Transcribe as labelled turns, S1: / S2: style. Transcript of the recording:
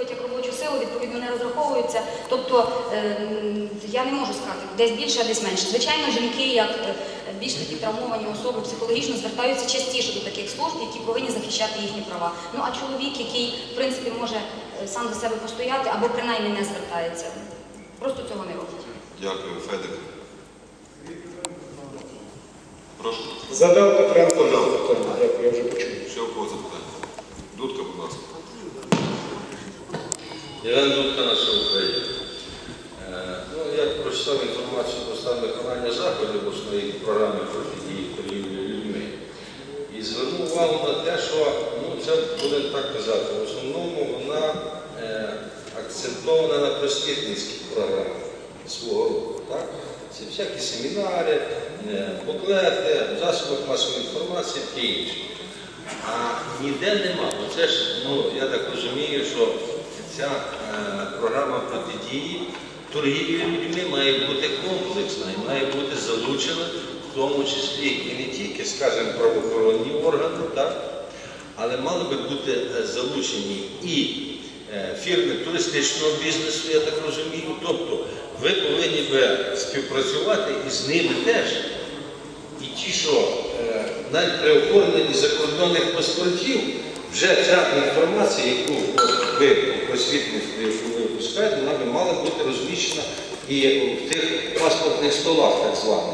S1: як робочу силу, відповідно, не розраховуються. Тобто ем, я не можу сказати, десь більше, а десь менше. Звичайно, жінки, як е, більш такі травмовані особи, психологічно звертаються частіше до таких служб, які повинні захищати їхні права. Ну а чоловік, який в принципі може е, сам за себе постояти або принаймні не звертається, просто цього не робить.
S2: Дякую, Федик. Прошу.
S3: Задав Петренко запитання. Дякую, я вже почув.
S2: Ще у кого запитання?
S4: Євген Дудка, наша Україна. Е, Ну, я прочитав інформацію про стан виконання заходів обласної програми протидії торгівлі людьми. І звернув увагу на те, що ну, це буде так казати. В основному вона е, акцентована на просвітницьких програмах свого роду. Так? Це всякі семінари, е, буклети, в засобах масової інформації таке інше. А ніде нема. Бо це ж, ну, я так розумію, що ця е, програма протидії торгівлі людьми має бути комплексна і має бути залучена, в тому числі і не тільки, скажімо, правоохоронні органи, але мали би бути е, залучені і е, фірми туристичного бізнесу, я так розумію. Тобто ви повинні би співпрацювати із ними теж. І ті, що навіть при оформленні закордонних паспортів, вже ця інформація, яку ви просвітництві, яку ви випускаєте, вона би мала бути розміщена і в тих паспортних столах, так званих.